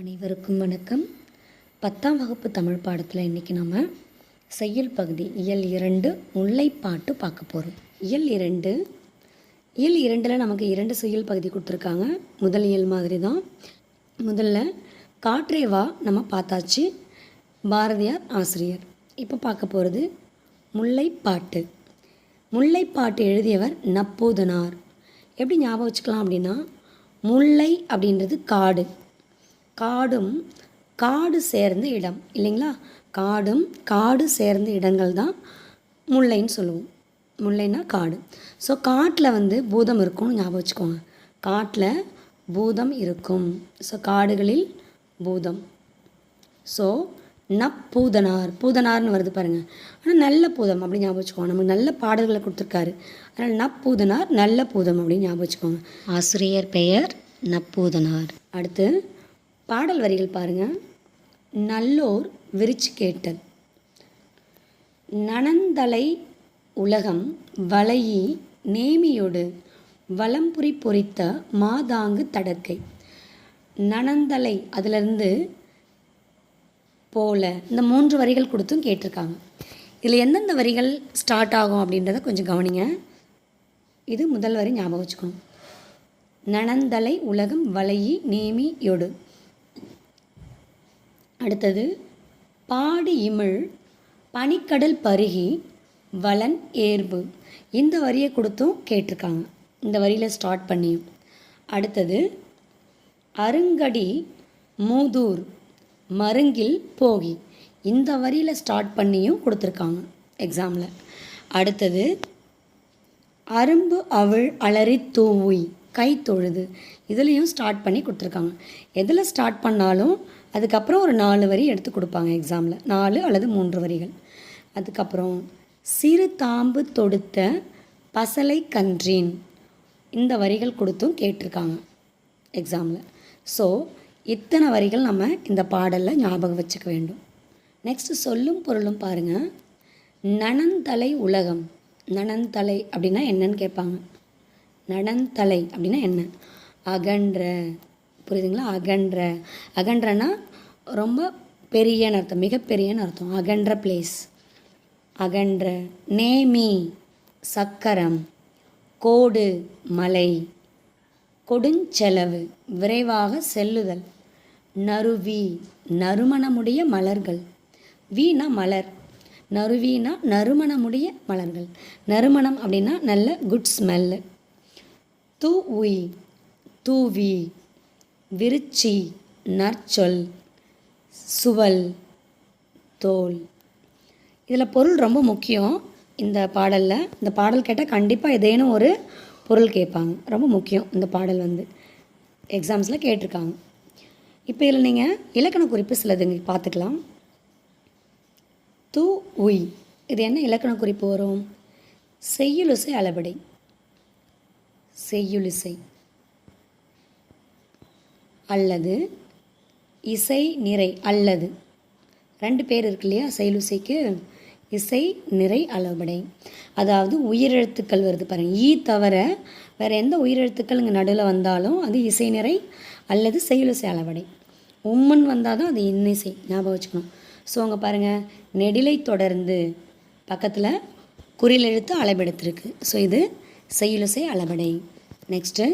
அனைவருக்கும் வணக்கம். பத்தாம் வகுப்பு தமிழ் பாடத்தில் இன்றைக்கி நம்ம செய்யுள் பகுதி இயல் இரண்டு முல்லைப்பாட்டு பார்க்க போகிறோம் இயல் இரண்டு. இயல் இரண்டில் நமக்கு இரண்டு செய்யுள் பகுதி கொடுத்துருக்காங்க. முதல் இயல் மாதிரி தான் முதல்ல காற்றே வா நம்ம பார்த்தாச்சு. பாரதியார் ஆசிரியர். இப்போ பார்க்க போகிறது முல்லைப்பாட்டு முல்லைப்பாட்டு எழுதியவர் நப்பூதனார். எப்படி ஞாபகம் வச்சுக்கலாம் அப்படின்னா முல்லை அப்படின்றது காடு. காடும் காடு சேர்ந்த இடம் இல்லைங்களா? காடும் காடு சேர்ந்த இடங்கள் தான் முல்லைன்னு சொல்லுவோம். முல்லைன்னா காடு. ஸோ காட்டில் வந்து பூதம் இருக்கும்னு ஞாபகம் வச்சுக்கோங்க. காட்டில் பூதம் இருக்கும். ஸோ காடுகளில் பூதம். ஸோ நப்பூதனார். பூதனார்னு வருது பாருங்கள் ஆனால் நல்ல பூதம் அப்படின்னு ஞாபகம் வச்சுக்கோங்க. நமக்கு நல்ல பாடல்களை கொடுத்துருக்காரு. அதனால் நப்பூதனார் நல்ல பூதம் அப்படின்னு ஞாபகம் வச்சுக்கோங்க. ஆசிரியர் பெயர் நப்பூதனார். அடுத்து பாடல் வரிகள் பாருங்கள் நல்லோர் விரிச்சு கேட்டல் நனந்தலை உலகம் வளையி நேமியொடு வலம்புரி பொறித்த மாதாங்கு தடக்கை நனந்தலை அதிலிருந்து போல இந்த மூன்று வரிகள் கொடுத்தும் கேட்டிருக்காங்க. இதில் எந்தெந்த வரிகள் ஸ்டார்ட் ஆகும் அப்படின்றத கொஞ்சம் கவனிங்க. இது முதல் வரி ஞாபகம் வச்சுக்கணும். நனந்தலை உலகம் வளையி நேமி யொடு அடுத்தது பாடி இமிழ் பனிக்கடல் பருகி வளன் ஏர்வு. இந்த வரியை கொடுத்தும் கேட்டிருக்காங்க. இந்த வரியில் ஸ்டார்ட் பண்ணியும். அடுத்தது அருங்கடி மூதூர் மருங்கில் போகி. இந்த வரியில் ஸ்டார்ட் பண்ணியும் கொடுத்துருக்காங்க எக்ஸாமில் அடுத்தது அரும்பு அவள் அலறி தூவி கை தொழுது. இதுலேயும் ஸ்டார்ட் பண்ணி கொடுத்துருக்காங்க. எதில் ஸ்டார்ட் பண்ணாலும் அதுக்கப்புறம் ஒரு நாலு வரி எடுத்து கொடுப்பாங்க எக்ஸாமில் நாலு அல்லது மூன்று வரிகள். அதுக்கப்புறம் சிறு தாம்பு தொடுத்த பசலை கன்றீன் இந்த வரிகள் கொடுத்தும் கேட்டிருக்காங்க எக்ஸாமில் ஸோ இத்தனை வரிகள் நம்ம இந்த பாடலில் ஞாபகம் வச்சுக்க வேண்டும். நெக்ஸ்ட் சொல்லும் பொருளும் பாருங்கள் நனந்தலை உலகம். நனந்தலை அப்படின்னா என்னன்னு கேட்பாங்க. நடந்தலை அப்படின்னா என்ன? அகன்ற புரியுதுங்களா? அகன்ற. அகன்றனா ரொம்ப பெரியன்னு அர்த்தம். மிகப்பெரியன்னு அர்த்தம். அகன்ற பிளேஸ் அகன்ற. நேமி. சக்கரம். கோடு. மலை. கொடுஞ்செலவு. விரைவாக செல்லுதல். நறுவி நறுமணமுடைய மலர்கள். வீணா மலர். நறுவினா நறுமணமுடைய மலர்கள். நறுமணம் அப்படின்னா நல்ல குட் ஸ்மெல்லு தூ உய். தூவி. விருச்சி நற்சொல் சுவல் தோல். இதில் பொருள் ரொம்ப முக்கியம் இந்த பாடலில். இந்த பாடல் கேட்டால் கண்டிப்பாக ஏதேனும் ஒரு பொருள் கேட்பாங்க. ரொம்ப முக்கியம் இந்த பாடல் வந்து. எக்ஸாம்ஸில் கேட்டிருக்காங்க. இப்போ இதில் நீங்கள் இலக்கண குறிப்பு சிலதுங்க பார்த்துக்கலாம். து உய். இது என்ன இலக்கண குறிப்பு வரும்? செய்யுளிசை அளபடை. செய்யுளிசை அல்லது இசை நிறை அல்லது ரெண்டு பேர் இருக்கு இல்லையா செயலுசைக்கு இசை நிறை அளபடை அதாவது உயிரெழுத்துக்கள் வருது பாருங்கள் ஈ தவிர வேறு எந்த உயிரெழுத்துக்கள் இங்கே நடுவில் வந்தாலும் அது இசை நிறை அல்லது செயலுசை அளவடை உம்மன் வந்தால் தான் அது இன்னிசை ஞாபகம் வச்சுக்கணும். ஸோ அங்கே பாருங்கள் நெடிலை தொடர்ந்து பக்கத்தில் குறில் எழுத்து அளபெடுத்திருக்கு ஸோ இது செயலுசை அளபடை நெக்ஸ்ட்டு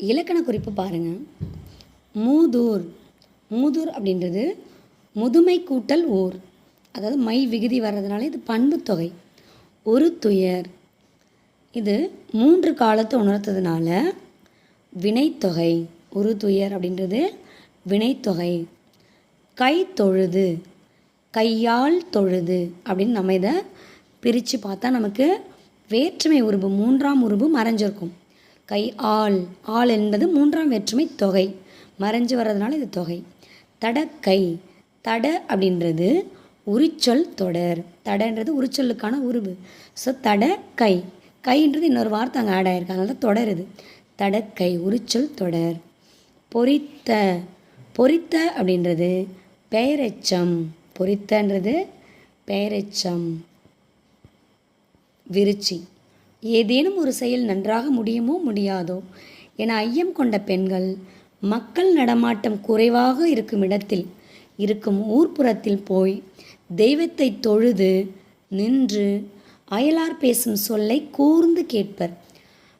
இலக்கண குறிப்பு பாருங்கள் மூதூர். மூதூர் அப்படின்றது முதுமை கூட்டல் ஊர் அதாவது மை விகுதி வர்றதுனால இது பண்பு தொகை. ஒரு துயர். இது மூன்று காலத்தை உணர்த்ததுனால வினைத்தொகை. ஒரு துயர் அப்படின்றது வினைத்தொகை. கை தொழுது. கையால் தொழுது அப்படின்னு நம்ம இதை பிரித்து பார்த்தா நமக்கு வேற்றுமை உருபு மூன்றாம் உருபு மறைஞ்சிருக்கும். கை ஆள். ஆள் என்பது மூன்றாம் வேற்றுமை தொகை. மறைஞ்சு வர்றதுனால இது தொகை. தடக்கை. தட அப்படின்றது உரிச்சொல் தொடர். தடன்றது உரிச்சொல்லுக்கான உருவு. ஸோ தட கை கைன்றது இன்னொரு வார்த்தை அங்கே ஆட் ஆகிருக்கு அதனால தொடர் இது. தடக்கை உரிச்சொல் தொடர். பொறித்த. பொரித்த அப்படின்றது பெயரெச்சம். பொரித்தன்றது பெயரெச்சம். விருச்சி. ஏதேனும் ஒரு செயல் நன்றாக முடியுமோ முடியாதோ என ஐயம் கொண்ட பெண்கள் மக்கள் நடமாட்டம் குறைவாக இருக்கும் இடத்தில் இருக்கும் ஊர்ப்புறத்தில் போய் தெய்வத்தை தொழுது நின்று அயலார் பேசும் சொல்லை கூர்ந்து கேட்பர்.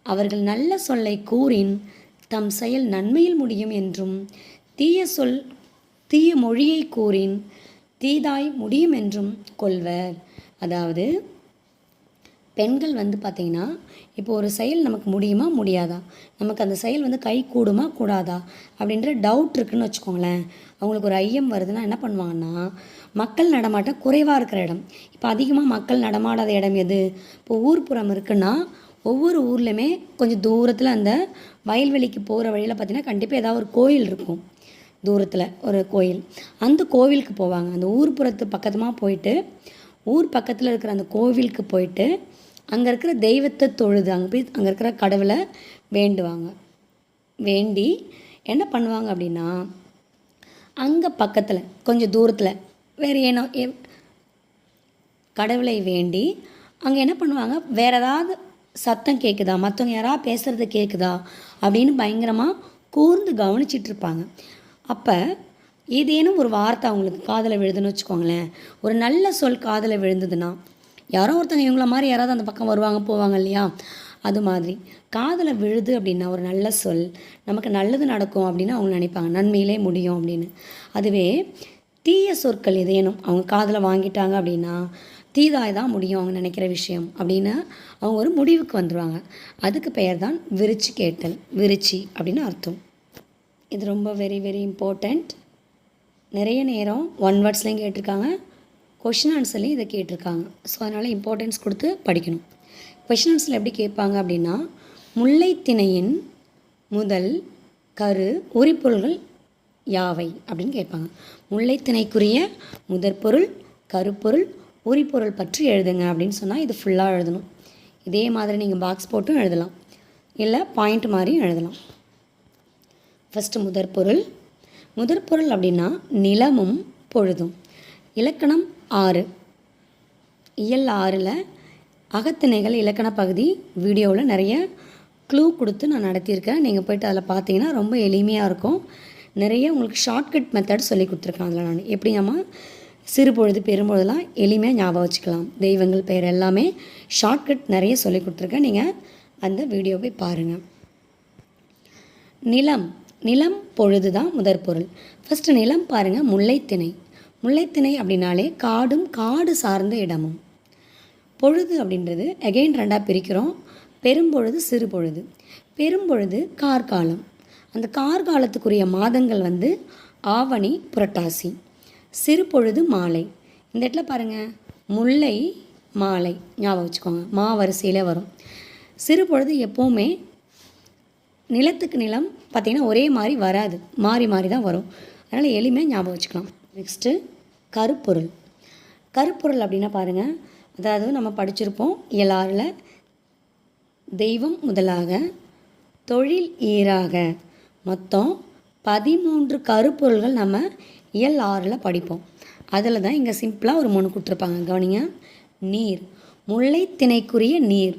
அவர்கள் நல்ல சொல்லை கூறின் தம் செயல் நன்மையில் முடியும் என்றும் தீய சொல் தீய மொழியை கூறின் தீதாய் முடியும் என்றும் கொள்வர். அதாவது பெண்கள் வந்து பார்த்திங்கன்னா இப்போ ஒரு செயல் நமக்கு முடியுமா முடியாதா? நமக்கு அந்த செயல் வந்து கை கூடுமா கூடாதா? அப்படின்ற டவுட் இருக்குன்னு வச்சுக்கோங்களேன். அவங்களுக்கு ஒரு ஐயம் வருதுன்னா என்ன பண்ணுவாங்கன்னா மக்கள் நடமாட்டம் குறைவாக இருக்கிற இடம். இப்போ அதிகமாக மக்கள் நடமாடாத இடம் எது? இப்போ ஊர்ப்புறம் இருக்குன்னா ஒவ்வொரு ஊர்லேயுமே கொஞ்சம் தூரத்தில் அந்த வயல்வெளிக்கு போகிற வழியில் பார்த்திங்கன்னா கண்டிப்பாக ஏதாவது ஒரு கோயில் இருக்கும். தூரத்தில் ஒரு கோயில். அந்த கோவிலுக்கு போவாங்க. அந்த ஊர்ப்புறத்து பக்கத்துமாக போயிட்டு ஊர் பக்கத்தில் இருக்கிற அந்த கோவிலுக்கு போயிட்டு அங்கே இருக்கிற தெய்வத்தை தொழுது அங்கே போய் அங்கே இருக்கிற கடவுளை வேண்டுவாங்க. வேண்டி என்ன பண்ணுவாங்க அப்படின்னா அங்கே பக்கத்தில் கொஞ்சம் தூரத்தில் வேறு ஏனோ எ- கடவுளை வேண்டி அங்கே என்ன பண்ணுவாங்க? வேறு ஏதாவது சத்தம் கேட்குதா மற்றவங்க யாராவது பேசுகிறது கேட்குதா அப்படின்னு பயங்கரமாக கூர்ந்து கவனிச்சிட்டு இருப்பாங்க. அப்போ ஏதேனும் ஒரு வார்த்தை அவங்களுக்கு காதில் விழுதுன்னு வச்சுக்கோங்களேன். ஒரு நல்ல சொல் காதில் விழுந்ததுன்னா யாரோ ஒருத்தங்க இவங்கள மாதிரி யாராவது அந்த பக்கம் வருவாங்க போவாங்க இல்லையா? அது மாதிரி. காதில் விழுது அப்படின்னா ஒரு நல்ல சொல். நமக்கு நல்லது நடக்கும் அப்படின்னு அவங்க நினைப்பாங்க. நன்மையிலே முடியும் அப்படின்னு. அதுவே தீய சொற்கள் எதேனும் அவங்க காதில் வாங்கிட்டாங்க அப்படின்னா தீதாய் தான் முடியும் அவங்க நினைக்கிற விஷயம் அப்படின்னு அவங்க ஒரு முடிவுக்கு வந்துடுவாங்க அதுக்கு பெயர் தான் விரிச்சு கேட்டல். விரிச்சி அப்படின்னு அர்த்தம். இது ரொம்ப வெரி வெரி இம்பார்ட்டண்ட் நிறைய நேரம் ஒன் வேர்ட்ஸ்லேயும் கேட்டிருக்காங்க. கொஷின் ஆன்சர்லையும் இதை கேட்டிருக்காங்க. ஸோ அதனால் இம்பார்ட்டன்ஸ் கொடுத்து படிக்கணும். கொஷின் ஆன்சரில் எப்படி கேட்பாங்க அப்படின்னா முல்லைத்திணையின் முதல் கரு உரிப்பொருள்கள் யாவை அப்படின்னு கேட்பாங்க. முல்லைத்திணைக்குரிய முதற்பொருள் கருப்பொருள் உரிப்பொருள் பற்றி எழுதுங்க அப்படின்னு சொன்னால் இது ஃபுல்லாக எழுதணும். இதே மாதிரி நீங்கள் பாக்ஸ் போட்டும் எழுதலாம். இல்லை பாயிண்ட் மாதிரியும் எழுதலாம். ஃபஸ்ட்டு முதற்பொருள். முதற்பொருள் அப்படின்னா நிலமும் பொழுதும். இலக்கணம் ஆறு. இயல் ஆறில் அகத்திணைகள் இலக்கண பகுதி வீடியோவில் நிறைய க்ளூ கொடுத்து நான் நடத்தியிருக்கேன். நீங்கள் போய்ட்டு அதில் பார்த்தீங்கன்னா ரொம்ப எளிமையாக இருக்கும். நிறைய உங்களுக்கு ஷார்ட்கட் மெத்தட் சொல்லி கொடுத்துருக்கேன் அதில் நான். எப்படி நம்ம சிறு பொழுது பெரும்பொழுதுலாம் எளிமையாக ஞாபகம் வச்சுக்கலாம். தெய்வங்கள் பெயர் எல்லாமே ஷார்ட்கட் நிறைய சொல்லி கொடுத்துருக்கேன். நீங்கள் அந்த வீடியோவை பாருங்கள் நிலம். நிலம் பொழுது தான் முதற் பொருள். ஃபஸ்ட்டு நிலம் பாருங்கள் முல்லைத்திணை. முல்லைத்திணை அப்படின்னாலே காடும் காடு சார்ந்த இடமும். பொழுது அப்படின்றது அகைன் ரெண்டாக பிரிக்கிறோம். பெரும்பொழுது சிறு பொழுது பெரும்பொழுது கார்காலம். அந்த கார்காலத்துக்குரிய மாதங்கள் வந்து ஆவணி புரட்டாசி. சிறு பொழுது மாலை. இந்த இடத்துல பாருங்கள் முல்லை மாலை. ஞாபகம் வச்சுக்கோங்க. மா வரிசையில் வரும். சிறு பொழுது எப்போவுமே நிலத்துக்கு நிலம் பார்த்திங்கன்னா ஒரே மாதிரி வராது. மாறி மாறி தான் வரும். அதனால் எளிமையாக ஞாபகம் வச்சுக்கலாம். நெக்ஸ்ட்டு கருப்பொருள். கருப்பொருள் அப்படின்னா பாருங்கள் அதாவது நம்ம படிச்சிருப்போம் இயலாறில் தெய்வம் முதலாக தொழில் ஈராக. மொத்தம் பதிமூன்று கருப்பொருள்கள் நம்ம இயல் ஆறில் படிப்போம். அதில் தான் இங்கே சிம்பிளாக ஒரு மூணு கொடுத்துருப்பாங்க. கவனிங்க. நீர். முல்லை திணைக்குரிய நீர்.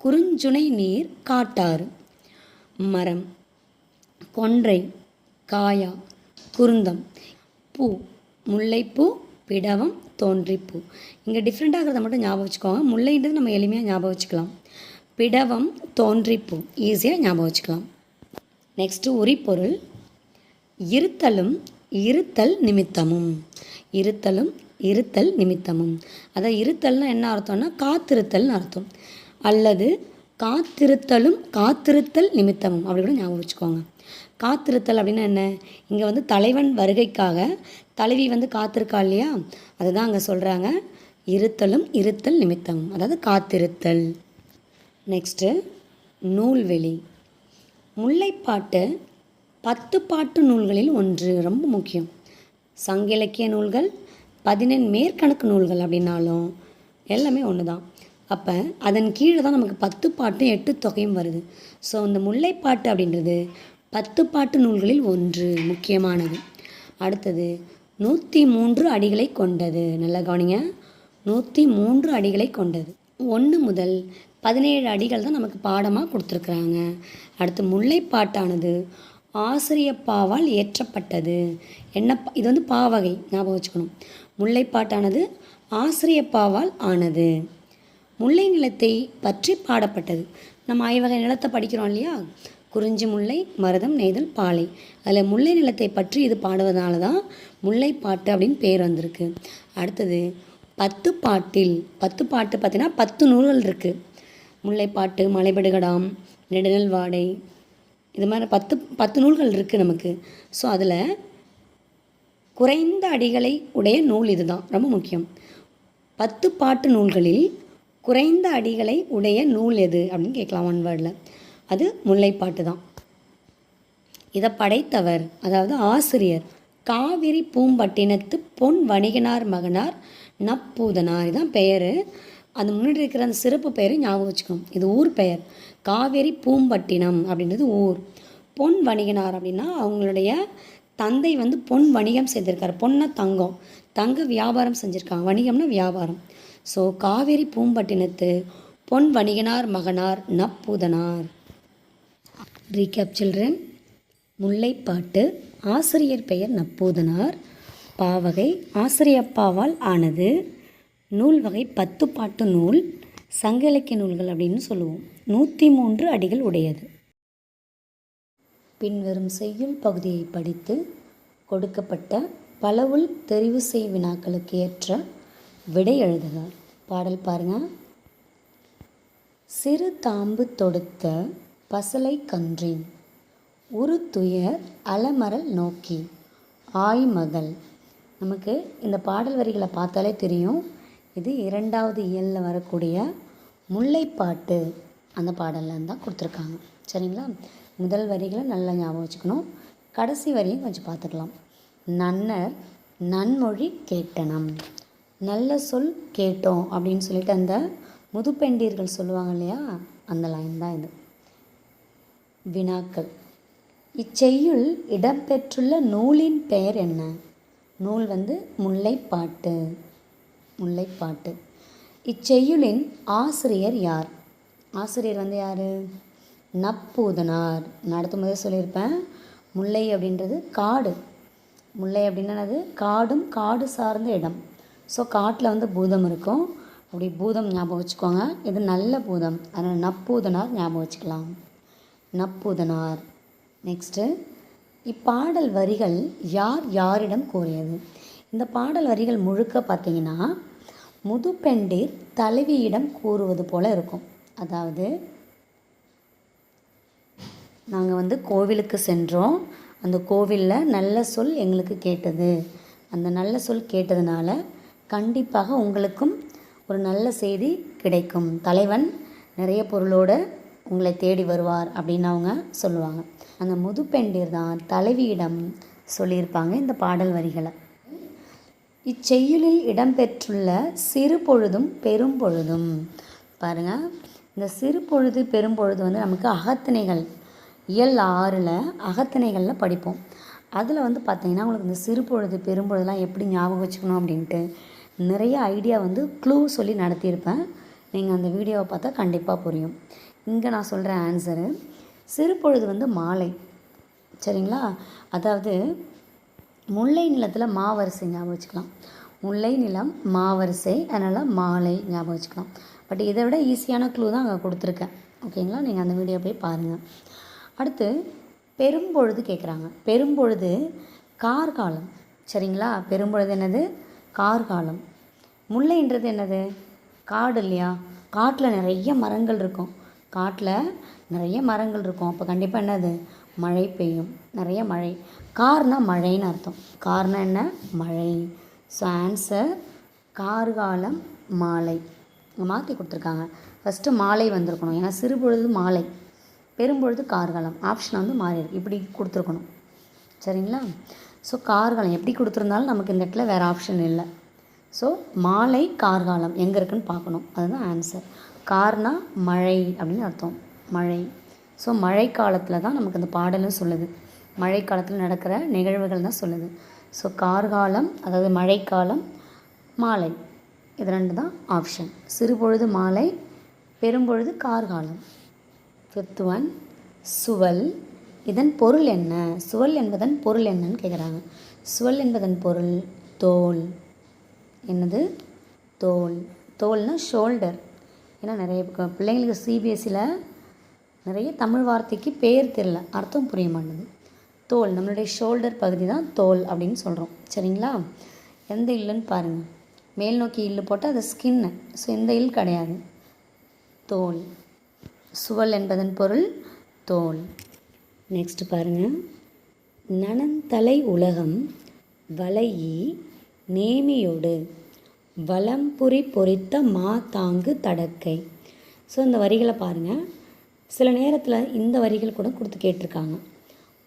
குறுஞ்சுனை நீர் காட்டாறு. மரம். கொன்றை. காயா. குருந்தம். பூ. முல்லைப்பூ பிடவம் தோன்றிப்பூ. இங்கே டிஃப்ரெண்ட்டாகிறத மட்டும் ஞாபகம் வச்சுக்கோங்க. முல்லைன்றது நம்ம எளிமையாக ஞாபகம் வச்சுக்கலாம். பிடவம் தோன்றிப்பூ. ஈஸியாக ஞாபகம் வச்சுக்கலாம். நெக்ஸ்ட்டு உரிப்பொருள். இருத்தலும் இருத்தல் நிமித்தமும். இருத்தலும் இருத்தல் நிமித்தமும். அதான் இருத்தல்னால் என்ன அர்த்தம்னா காத்திருத்தல்னு அர்த்தம். அல்லது காத்திருத்தலும் காத்திருத்தல் நிமித்தமும். அப்படி கூட ஞாபகம் வச்சுக்கோங்க. காத்திருத்தல் அப்படின்னா என்ன? இங்கே வந்து தலைவன் வருகைக்காக தலைவி வந்து காத்திருக்கா இல்லையா? அதுதான் அங்கே சொல்கிறாங்க இருத்தலும் இருத்தல் நிமித்தமும். அதாவது காத்திருத்தல். நெக்ஸ்ட்டு நூல்வெளி. முல்லைப்பாட்டு பத்து பாட்டு நூல்களில் ஒன்று. ரொம்ப முக்கியம். சங்க இலக்கிய நூல்கள் பதினெண் மேற்கணக்கு நூல்கள் அப்படின்னாலும் எல்லாமே ஒன்று தான் அப்போ அதன் கீழே தான் நமக்கு பத்து பாட்டும் எட்டு தொகையும் வருது. ஸோ இந்த முல்லைப்பாட்டு அப்படின்றது பத்து பாட்டு நூல்களில் ஒன்று முக்கியமானது. அடுத்தது நூற்றி மூன்று அடிகளை கொண்டது. நல்லா கவனிங்க. நூற்றி மூன்று அடிகளை கொண்டது. ஒன்று முதல் பதினேழு அடிகள் தான் நமக்கு பாடமாக கொடுத்துருக்குறாங்க. அடுத்து முல்லைப்பாட்டானது ஆசிரியப்பாவால் இயற்றப்பட்டது என்ன இது வந்து பாவகை ஞாபகம் வச்சுக்கணும். முல்லைப்பாட்டானது ஆசிரியப்பாவால் ஆனது. முல்லை நிலத்தை பற்றி பாடப்பட்டது. நம்ம ஐவகை நிலத்தை படிக்கிறோம் இல்லையா? குறிஞ்சி முல்லை மருதம் நெய்தல் பாலை. அதில் முல்லை நிலத்தை பற்றி இது பாடுவதனால தான் முல்லைப்பாட்டு அப்படின்னு பேர் வந்திருக்கு. அடுத்தது பத்து பாட்டில். பத்து பாட்டு பார்த்தீங்கன்னா பத்து நூல்கள் இருக்குது முல்லைப்பாட்டு மலைபடுகடாம் நெடுநல் வாடை. இது மாதிரி பத்து பத்து நூல்கள் இருக்குது நமக்கு. ஸோ அதில் குறைந்த அடிகளை உடைய நூல் இதுதான். ரொம்ப முக்கியம். பத்து பாட்டு நூல்களில் குறைந்த அடிகளை உடைய நூல் எது அப்படின்னு கேட்கலாம் ஒன் வேர்டில் அது முல்லைப்பாட்டு தான். இதை படைத்தவர் அதாவது ஆசிரியர் காவிரி பூம்பட்டினத்து பொன் வணிகனார் மகனார் நப்பூதனார். இதுதான் பெயர். அது முன்னாடி இருக்கிற அந்த சிறப்பு பெயரை ஞாபகம் வச்சுக்கணும் இது ஊர் பெயர். காவேரி பூம்பட்டினம் அப்படின்றது ஊர். பொன் வணிகனார் அப்படின்னா அவங்களுடைய தந்தை வந்து பொன் வணிகம் செய்திருக்காரு. பொண்ணை தங்கம். தங்க வியாபாரம் செஞ்சுருக்காங்க. வணிகம்னா வியாபாரம். ஸோ காவேரி பூம்பட்டினத்து பொன் வணிகனார் மகனார் நப்பூதனார். ரீகேப் சில்ட்ரன் முல்லைப்பாட்டு. ஆசிரியர் பெயர் நப்பூதனார். பாவகை ஆசிரியப்பாவால் ஆனது. நூல் வகை பத்து பாட்டு நூல். சங்க இலக்கிய நூல்கள் அப்படின்னு சொல்லுவோம். நூற்றி மூன்று அடிகள் உடையது. பின்வரும் செய்யுள் பகுதியை படித்து கொடுக்கப்பட்ட பலவுள் தெரிவு செய் வினாக்களுக்கு ஏற்ற விடை எழுதுக. பாடல் பாருங்க. சிறு தாம்பு தொடுத்த பசலை கன்றின். உரு துயர் அலமரல் நோக்கி. ஆய்மகள் நமக்கு இந்த பாடல் வரிகளை பார்த்தாலே தெரியும். இது இரண்டாவது இயலில் வரக்கூடிய முல்லைப்பாட்டு அந்த பாடலில் தான் கொடுத்துருக்காங்க. சரிங்களா? முதல் வரிகளை நல்லா ஞாபகம் வச்சுக்கணும். கடைசி வரியும் கொஞ்சம் பார்த்துக்கலாம். நன்னர் நன்மொழி கேட்டனம். நல்ல சொல் கேட்டோம் அப்படின்னு சொல்லிட்டு அந்த முதுப்பெண்டீர்கள் சொல்லுவாங்க இல்லையா? அந்த லைன் தான் இது. வினாக்கள். இச்செய்யுள் இடம்பெற்றுள்ள நூலின் பெயர் என்ன? நூல் வந்து முல்லைப்பாட்டு. முல்லைப்பாட்டு. இச்செய்யுளின் ஆசிரியர் யார்? ஆசிரியர் வந்து யார்? நப்பூதனார். நடத்தும் போதே சொல்லியிருப்பேன். முல்லை அப்படின்றது காடு. முல்லை அப்படின்னது காடும் காடு சார்ந்த இடம். ஸோ காட்டில் வந்து பூதம் இருக்கும். அப்படி பூதம் ஞாபகம் வச்சுக்கோங்க. இது நல்ல பூதம். அதனால் நப்பூதனார் ஞாபகம் வச்சுக்கலாம். நப்பூதனார். நெக்ஸ்ட்டு இப்பாடல் வரிகள் யார் யாரிடம் கூறியது? இந்த பாடல் வரிகள் முழுக்க பார்த்தீங்கன்னா முதுப்பெண்டிர் தலைவியிடம் கூறுவது போல இருக்கும். அதாவது நாங்கள் வந்து கோவிலுக்கு சென்றோம். அந்த கோவிலில் நல்ல சொல் எங்களுக்கு கேட்டது. அந்த நல்ல சொல் கேட்டதுனால கண்டிப்பாக உங்களுக்கும் ஒரு நல்ல செய்தி கிடைக்கும். தலைவன் நிறைய பொருளோடு உங்களை தேடி வருவார் அப்படின்னு அவங்க சொல்லுவாங்க. அந்த முதுப்பெண்டிர் தான் தலைவியிடம் சொல்லியிருப்பாங்க இந்த பாடல் வரிகளை. இச்செய்யுளில் இடம்பெற்றுள்ள சிறு பொழுதும் பெரும் பொழுதும். பாருங்கள் இந்த சிறு பொழுது பெரும் பொழுது வந்து நமக்கு அகத்திணைகள் இயல் ஆறில் அகத்திணைகளில் படிப்போம். அதில் வந்து பார்த்தீங்கன்னா உங்களுக்கு இந்த சிறு பொழுது பெரும் பொழுதுலாம் எப்படி ஞாபகம் வச்சுக்கணும் அப்படின்ட்டு நிறைய ஐடியா வந்து க்ளூ சொல்லி நடத்தியிருப்பேன். நீங்கள் அந்த வீடியோவை பார்த்தா கண்டிப்பாக புரியும். இங்கே நான் சொல்கிற ஆன்சரு சிறுபொழுது வந்து மாலை. சரிங்களா? அதாவது முல்லை நிலத்தில் மாவரிசை ஞாபகம் வச்சுக்கலாம். முல்லை நிலம் மாவரிசை அதனால் மாலை ஞாபகம் வச்சுக்கலாம். பட் இதை விட ஈஸியான க்ளூ தான் அங்கே கொடுத்துருக்கேன். ஓகேங்களா நீங்கள் அந்த வீடியோ போய் பாருங்கள் அடுத்து பெரும்பொழுது கேட்குறாங்க பெரும்பொழுது கார்காலம். சரிங்களா? பெரும்பொழுது என்னது? கார்காலம். முல்லைன்றது என்னது? காடு இல்லையா? காட்டில் நிறைய மரங்கள் இருக்கும். காட்டில் நிறைய மரங்கள் இருக்கும். அப்போ கண்டிப்பாக என்னது? மழை பெய்யும். நிறைய மழை. கார்னா மழைன்னு அர்த்தம். கார்னா என்ன? மழை. ஸோ ஆன்சர் கார்காலம் மாலை. மாற்றி கொடுத்துருக்காங்க. ஃபஸ்ட்டு மாலை வந்திருக்கணும். ஏன்னா சிறுபொழுது மாலை. பெரும்பொழுது கார்காலம். ஆப்ஷன் வந்து மாறி இப்படி கொடுத்துருக்கணும். சரிங்களா? ஸோ கார்காலம் எப்படி கொடுத்துருந்தாலும் நமக்கு இந்த இடத்துல வேறு ஆப்ஷன் இல்லை. ஸோ மாலை கார்காலம் எங்கே இருக்குன்னு பார்க்கணும். அதுதான் ஆன்சர் கார்னா மழை அப்படின்னு அர்த்தம். மழை. ஸோ மழை காலத்தில் தான் நமக்கு அந்த பாடலும் சொல்லுது. மழை காலத்தில் நடக்கிற நிகழ்வுகள் தான் சொல்லுது. ஸோ கார்காலம் அதாவது மழைக்காலம் மாலை. இது ரெண்டு தான் ஆப்ஷன் சிறுபொழுது மாலை பெரும்பொழுது கார்காலம். ஃபிஃப்த் ஒன் சுவல் இதன் பொருள் என்ன? சுவல் என்பதன் பொருள் என்னன்னு கேட்குறாங்க சுவல் என்பதன் பொருள் தோல். என்னது? தோல். தோல்னா ஷோல்டர் ஏன்னா நிறைய பிள்ளைங்களுக்கு சிபிஎஸ்சியில் நிறைய தமிழ் வார்த்தைக்கு பேர் தெரில அர்த்தம் புரிய மாட்டேங்குது. தோல். நம்மளுடைய ஷோல்டர் பகுதி தான் தோல் அப்படின்னு சொல்கிறோம் சரிங்களா? எந்த இல்லைன்னு பாருங்கள் மேல் நோக்கி இல்லு போட்டால் அது ஸ்கின்னு ஸோ இந்த இல் கிடையாது. தோல். சுவல் என்பதன் பொருள் தோல். நெக்ஸ்ட் பாருங்கள் நனந்தலை உலகம் வலையி நேமியோடு வலம்புரி பொறித்த மா தாங்கு தடக்கை. ஸோ இந்த வரிகளை பாருங்கள் சில நேரத்தில் இந்த வரிகள் கூட கொடுத்து கேட்டிருக்காங்க.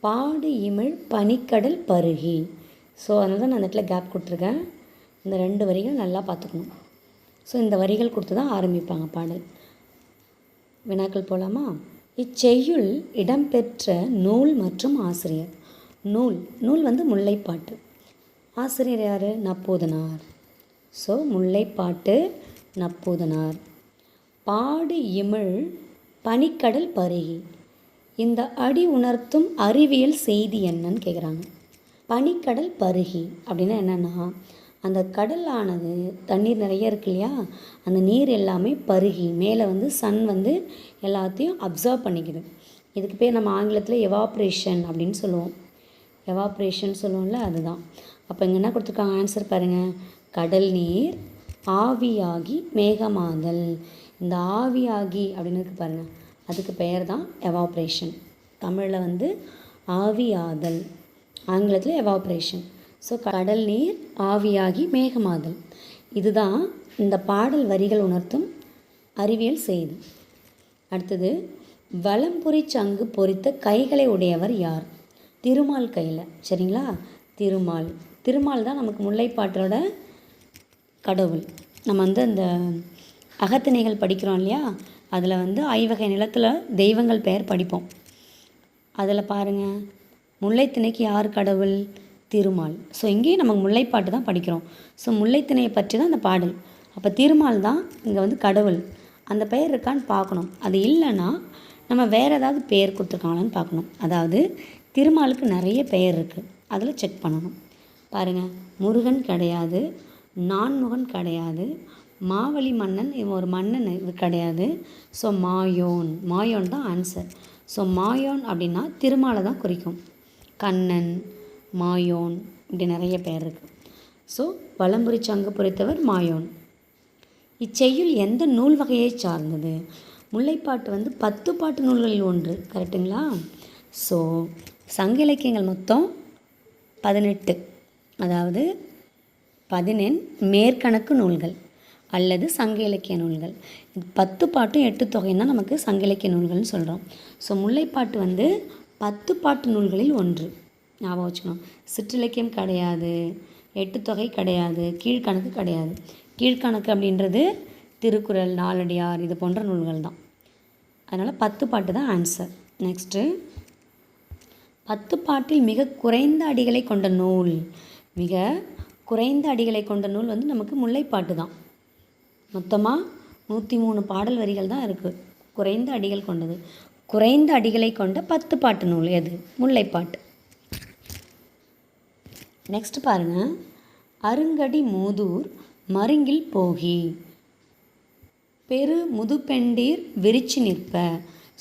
பாடு இமிழ் பனிக்கடல் பருகி. ஸோ அதனால தான் நான் அந்த இடத்துல கேப் கொடுத்துருக்கேன். இந்த ரெண்டு வரிகள் நல்லா பார்த்துக்கணும். ஸோ இந்த வரிகள் கொடுத்து தான் ஆரம்பிப்பாங்க பாடல். வினாக்கள் போகலாமா இச்செய்யுள் இடம்பெற்ற நூல் மற்றும் ஆசிரியர். நூல் நூல் வந்து முல்லைப்பாட்டு. ஆசிரியர் யார்? நப்பூதனார். ஸோ முல்லைப்பாட்டு நப்பூதனார். பாடு இமிழ் பனிக்கடல் பருகி. இந்த அடி உணர்த்தும் அறிவியல் செய்தி என்னன்னு கேட்குறாங்க பனிக்கடல் பருகி அப்படின்னா என்னென்னா அந்த கடலானது தண்ணீர் நிறைய இருக்கு இல்லையா? அந்த நீர் எல்லாமே பருகி மேலே வந்து சன் வந்து எல்லாத்தையும் அப்சர்வ் பண்ணிக்குது. இதுக்கு பேர் நம்ம ஆங்கிலத்தில் எவாப்ரேஷன் அப்படின்னு சொல்லுவோம். எவாப்ரேஷன் சொல்லுவோம்ல அதுதான். அப்போ இங்கே என்ன கொடுத்துருக்காங்க? ஆன்சர் பாருங்கள் கடல் நீர் ஆவியாகி மேகமாதல். இந்த ஆவியாகி அப்படின்னு இருக்கு பாருங்கள் அதுக்கு பெயர் தான் எவாப்ரேஷன் தமிழில் வந்து ஆவியாதல். ஆங்கிலத்தில் எவாப்ரேஷன் ஸோ கடல் நீர் ஆவியாகி மேகமாதல். இதுதான் இந்த பாடல் வரிகள் உணர்த்தும் அறிவியல் செய்தி. அடுத்தது வலம்புரி சங்கு பொறித்த கைகளை உடையவர் யார்? திருமால் கையில். சரிங்களா? திருமால். திருமால் தான் நமக்கு முல்லைப்பாட்டோட கடவுள். நம்ம வந்து அந்த அகத்திணைகள் படிக்கிறோம் இல்லையா? அதில் வந்து ஐவகை நிலத்தில் தெய்வங்கள் பெயர் படிப்போம். அதில் பாருங்கள் முல்லைத்திணைக்கு யார் கடவுள்? திருமால். ஸோ இங்கேயும் நம்ம முல்லைப்பாட்டு தான் படிக்கிறோம். ஸோ முல்லைத்திணையை பற்றி தான் அந்த பாடல். அப்போ திருமால் தான் இங்கே வந்து கடவுள். அந்த பெயர் இருக்கான்னு பார்க்கணும். அது இல்லைன்னா நம்ம வேறு ஏதாவது பெயர் கொடுத்துருக்காங்களான்னு பார்க்கணும். அதாவது திருமாலுக்கு நிறைய பெயர் இருக்குது அதில் செக் பண்ணணும். பாருங்கள் முருகன் கிடையாது. நான்முகன் கிடையாது. மாவழி மன்னன் இவன் ஒரு மன்னன் இது கிடையாது. ஸோ மாயோன். மாயோன் தான் ஆன்சர் ஸோ மாயோன் அப்படின்னா திருமாலை தான் குறிக்கும். கண்ணன் மாயோன் இப்படி நிறைய பேர் இருக்குது ஸோ வலம்புரி சங்கு பொறித்தவர் மாயோன். இச்செய்யுள் எந்த நூல் வகையை சார்ந்தது? முல்லைப்பாட்டு வந்து பத்து பாட்டு நூல்களில் ஒன்று கரெக்டுங்களா ஸோ சங்க இலக்கியங்கள் மொத்தம் பதினெட்டு. அதாவது பதினெண் மேற்கணக்கு நூல்கள் அல்லது சங்க இலக்கிய நூல்கள். இது பத்து பாட்டும் எட்டு தொகைன்னா தான் நமக்கு சங்க இலக்கிய நூல்கள்னு சொல்கிறோம் ஸோ முல்லைப்பாட்டு வந்து பத்து பாட்டு நூல்களில் ஒன்று. ஞாபகம் வச்சுக்கணும். சிற்றிலக்கியம் கிடையாது எட்டு தொகை கிடையாது கீழ்கணக்கு கிடையாது. கீழ்கணக்கு அப்படின்றது திருக்குறள் நாலடியார் இது போன்ற நூல்கள் தான். அதனால் பத்து பாட்டு தான் ஆன்சர் நெக்ஸ்ட்டு பத்து பாட்டில் மிக குறைந்த அடிகளை கொண்ட நூல். மிக குறைந்த அடிகளை கொண்ட நூல் வந்து நமக்கு முல்லைப்பாட்டு தான். மொத்தமாக நூற்றி மூணு பாடல் வரிகள் தான் இருக்குது குறைந்த அடிகள் கொண்டது. குறைந்த அடிகளை கொண்ட பத்து பாட்டு நூல் எது? முல்லைப்பாட்டு. நெக்ஸ்ட் பாருங்க. அருங்கடி மூதூர் மருங்கில் போகி. பெரு முதுபெண்டீர் விரிச்சு நிற்ப.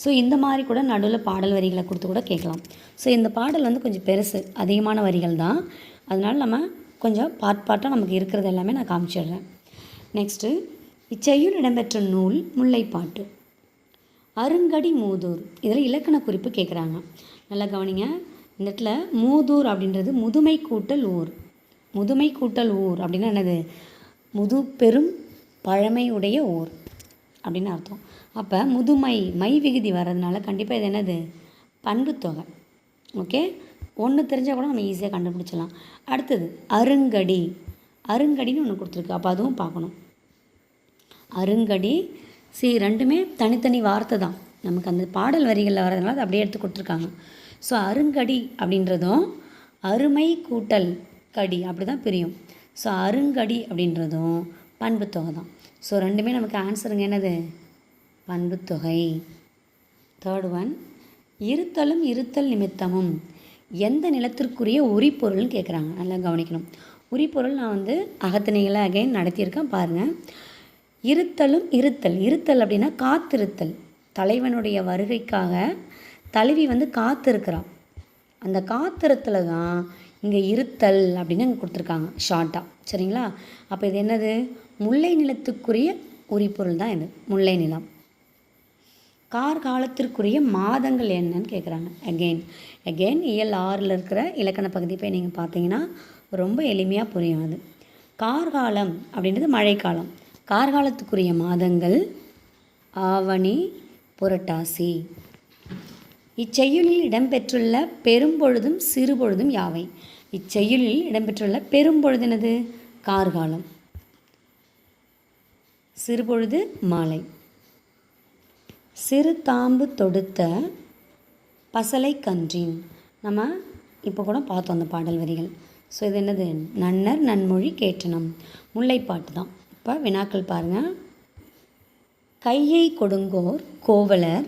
ஸோ இந்த மாதிரி கூட நடுவில் பாடல் வரிகளை கொடுத்து கூட கேட்கலாம். ஸோ இந்த பாடல் வந்து கொஞ்சம் பெருசு அதிகமான வரிகள் தான். அதனால் நம்ம கொஞ்சம் பாட் பாட்டாக நமக்கு இருக்கிறது எல்லாமே நான் காமிச்சிடுறேன் நெக்ஸ்ட்டு இச்செய்யுள் இடம்பெற்ற நூல் முல்லைப்பாட்டு. அருங்கடி மூதூர். இதில் இலக்கண குறிப்பு கேட்குறாங்க நல்லா கவனிங்க. இந்த இடத்துல மூதூர் அப்படின்றது முதுமை கூட்டல் ஊர். முதுமை கூட்டல் ஊர் அப்படின்னா என்னது? முது பெரும் பழமையுடைய ஊர் அப்படின்னு அர்த்தம். அப்போ முதுமை மை விகுதி வர்றதுனால கண்டிப்பாக இது என்னது? பண்புத்தொகை ஓகே? ஒன்று தெரிஞ்சால் கூட நம்ம ஈஸியாக கண்டுபிடிச்சலாம் அடுத்தது அருங்கடி. அருங்கடின்னு ஒன்று கொடுத்துருக்கு. அப்போ அதுவும் பார்க்கணும். அருங்கடி சி ரெண்டுமே தனித்தனி வார்த்தை தான். நமக்கு அந்த பாடல் வரிகளில் வரதுனால அதை அப்படியே எடுத்து கொடுத்துருக்காங்க. ஸோ அருங்கடி அப்படின்றதும் அருமை கூட்டல் கடி அப்படி தான் பிரியும். ஸோ அருங்கடி அப்படின்றதும் பண்புத்தொகை தான். ஸோ ரெண்டுமே நமக்கு ஆன்சருங்க என்னது? பண்புத்தொகை தேர்ட் ஒன் இருத்தலும் இருத்தல் நிமித்தமும் எந்த நிலத்திற்குரிய உரிப்பொருள்னு கேட்குறாங்க நல்லா கவனிக்கணும். உரிப்பொருள் நான் வந்து அகத்தினைகளை அகைன் நடத்தியிருக்கேன் பாருங்கள் இருத்தலும் இருத்தல். இருத்தல் அப்படின்னா காத்திருத்தல். தலைவனுடைய வருகைக்காக தழுவி வந்து காத்திருக்கிறான். அந்த காத்திரத்தில் தான் இங்கே இருத்தல் அப்படின்னு அங்கே கொடுத்துருக்காங்க ஷார்ட்டாக சரிங்களா? அப்போ இது என்னது? முல்லை நிலத்துக்குரிய உரிப்பொருள் தான் இது முல்லை நிலம். கார்காலத்திற்குரிய மாதங்கள் என்னன்னு கேட்குறாங்க அகெயின் அகெயின் இயல் ஆறில் இருக்கிற இலக்கண பகுதி போய் நீங்கள் பார்த்தீங்கன்னா ரொம்ப எளிமையாக புரியும் அது. கார்காலம் அப்படின்றது மழைக்காலம். கார்காலத்துக்குரிய மாதங்கள் ஆவணி புரட்டாசி. இச்செய்யுளில் இடம்பெற்றுள்ள பெரும்பொழுதும் சிறுபொழுதும் யாவை? இச்செய்யுளில் இடம்பெற்றுள்ள பெரும்பொழுதினது கார்காலம். சிறுபொழுது மாலை. சிறு தாம்பு தொடுத்த பசலை கன்றின். நம்ம இப்போ கூட பார்த்தோம் அந்த பாடல் வரிகள். ஸோ இது என்னது? நன்னர் நன்மொழி கேட்டனம் முல்லைப்பாட்டு தான். இப்போ வினாக்கள் பாருங்கள் கையை கொடுங்கோர் கோவலர்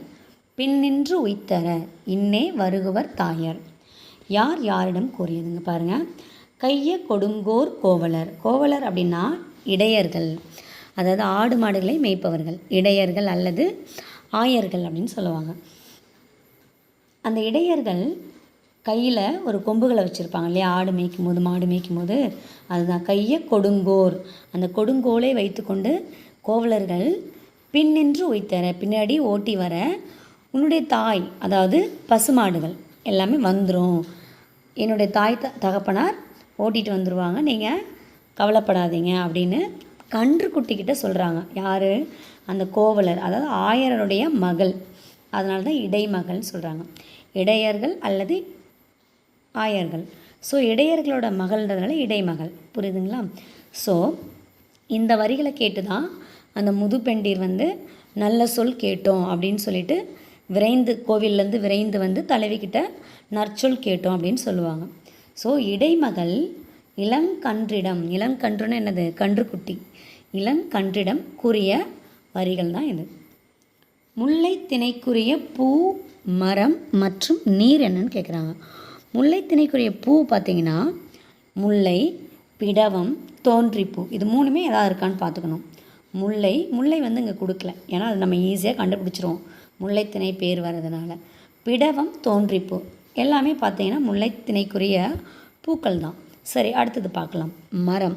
பின்னின்று உய்த்தர இன்னே வருகுவர் தாயர். யார் யாரிடம் கூறியதுங்க பாருங்கள் கைய கொடுங்கோர் கோவலர். கோவலர் அப்படின்னா இடையர்கள். அதாவது ஆடு மாடுகளை மேய்ப்பவர்கள். இடையர்கள் அல்லது ஆயர்கள் அப்படின்னு சொல்லுவாங்க. அந்த இடையர்கள் கையில் ஒரு கொம்புகளை வச்சுருப்பாங்க இல்லையா? ஆடு மேய்க்கும் போது மாடு மேய்க்கும் போது அதுதான் கையை கொடுங்கோர். அந்த கொடுங்கோலை வைத்துக்கொண்டு கோவலர்கள் பின்னின்று உய்த்தர பின்னாடி ஓட்டி வர உன்னுடைய தாய் அதாவது பசுமாடுகள் எல்லாமே வந்துடும் என்னுடைய தாய் த தகப்பனார் ஓட்டிகிட்டு வந்துடுவாங்க நீங்கள் கவலைப்படாதீங்க அப்படின்னு கன்று குட்டிக்கிட்ட சொல்கிறாங்க யார்? அந்த கோவலர் அதாவது ஆயரருடைய மகள். அதனால தான் இடைமகள்னு சொல்கிறாங்க இடையர்கள் அல்லது ஆயர்கள். ஸோ இடையர்களோட மகள்ன்றதுனால இடைமகள். புரியுதுங்களா? ஸோ இந்த வரிகளை கேட்டு தான் அந்த முதுபெண்டீர் வந்து நல்ல சொல் கேட்டோம் அப்படின்னு சொல்லிட்டு விரைந்து கோவில்லேருந்து விரைந்து வந்து தலைவிக்கிட்ட நற்சொல் கேட்டோம் அப்படின்னு சொல்லுவாங்க. ஸோ இடைமகள் இளங்கன்றிடம் இளங்கன்றுன்னு என்னது? கன்றுக்குட்டி. இளங்கன்றிடம் கூறிய வரிகள் தான் இது. முல்லை திணைக்குரிய பூ மரம் மற்றும் நீர் என்னன்னு கேட்குறாங்க முல்லை திணைக்குரிய பூ பார்த்தீங்கன்னா முல்லை பிடவம் தோன்றிப்பூ. இது மூணுமே எதாவது இருக்கான்னு பார்த்துக்கணும் முல்லை முல்லை வந்து இங்கே கொடுக்கல. ஏன்னா அது நம்ம ஈஸியாக கண்டுபிடிச்சிருவோம். முல்லைத்திணை பேர் வர்றதுனால. பிடவம் தோன்றிப்பூ. எல்லாமே பார்த்தீங்கன்னா முல்லைத்திணைக்குரிய பூக்கள் தான் சரி அடுத்தது பார்க்கலாம். மரம்.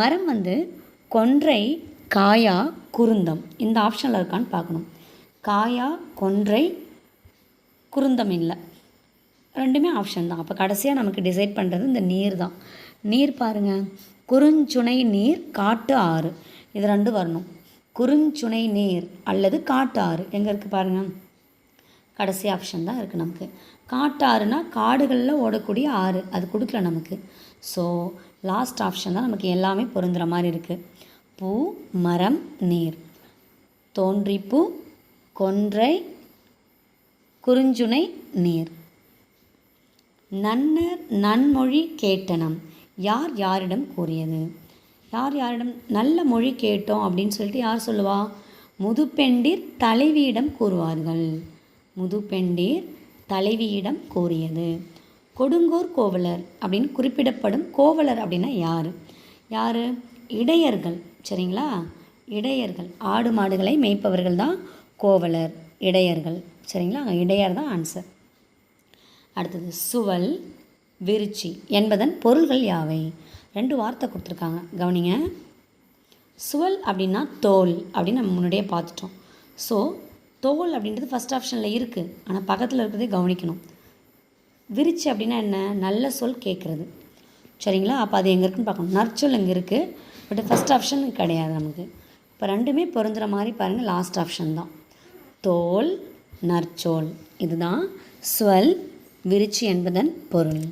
மரம் வந்து கொன்றை காயா குருந்தம். இந்த ஆப்ஷனில் இருக்கான்னு பார்க்கணும். காயா கொன்றை குருந்தம் இல்லை. ரெண்டுமே ஆப்ஷன் தான் அப்போ கடைசியாக நமக்கு டிசைட் பண்ணுறது இந்த நீர் தான் நீர் பாருங்கள் குறுஞ்சுனை நீர் காட்டு ஆறு. இது ரெண்டு வரணும். குறுஞ்சுனை நீர் அல்லது காட்டு ஆறு எங்கே இருக்குது பாருங்கள் கடைசி ஆப்ஷன் தான் இருக்குது நமக்கு. காட்டாறுனா காடுகளில் ஓடக்கூடிய ஆறு. அது கொடுக்கல நமக்கு. ஸோ லாஸ்ட் ஆப்ஷன் தான் நமக்கு எல்லாமே பொருந்துகிற மாதிரி இருக்குது பூ மரம் நீர். தோன்றிப்பூ கொன்றை குறிஞ்சுனை நீர். நன்னர் நன்மொழி கேட்டனம். யார் யாரிடம் கூறியது? யார் யாரிடம் நல்ல மொழி கேட்டோம் அப்படின்னு சொல்லிட்டு யார் சொல்லுவா? முதுப்பெண்டீர் தலைவியிடம் கூறுவார்கள். முதுப்பெண்டீர் தலைவியிடம் கூறியது. கொடுங்கோர் கோவலர் அப்படின்னு குறிப்பிடப்படும் கோவலர் அப்படின்னா யார்? யார்? இடையர்கள். சரிங்களா? இடையர்கள். ஆடு மாடுகளை மேய்ப்பவர்கள் தான் கோவலர் இடையர்கள். சரிங்களா? அங்கே இடையர் தான் ஆன்சர் அடுத்தது சுவல் விருச்சி என்பதன் பொருள்கள் யாவை? ரெண்டு வார்த்தை கொடுத்துருக்காங்க. கவனிங்க. சுவல் அப்படின்னா தோல் அப்படின்னு நம்ம முன்னாடியே பார்த்துட்டோம். ஸோ தோல் அப்படின்றது ஃபஸ்ட் ஆப்ஷனில் இருக்குது ஆனால் பக்கத்தில் இருக்கிறதே கவனிக்கணும். விரிச்சு அப்படின்னா என்ன? நல்ல சொல் கேட்குறது சரிங்களா? அப்போ அது எங்கே இருக்குன்னு பார்க்கணும். நற்சொல் இங்கே இருக்குது பட் ஃபஸ்ட் ஆப்ஷன் கிடையாது நமக்கு. இப்போ ரெண்டுமே பொருந்துகிற மாதிரி பாருங்கள் லாஸ்ட் ஆப்ஷன் தான். தோல் நற்சோல். இதுதான் ஸ்வல் விருச்சி என்பதன் பொருள்.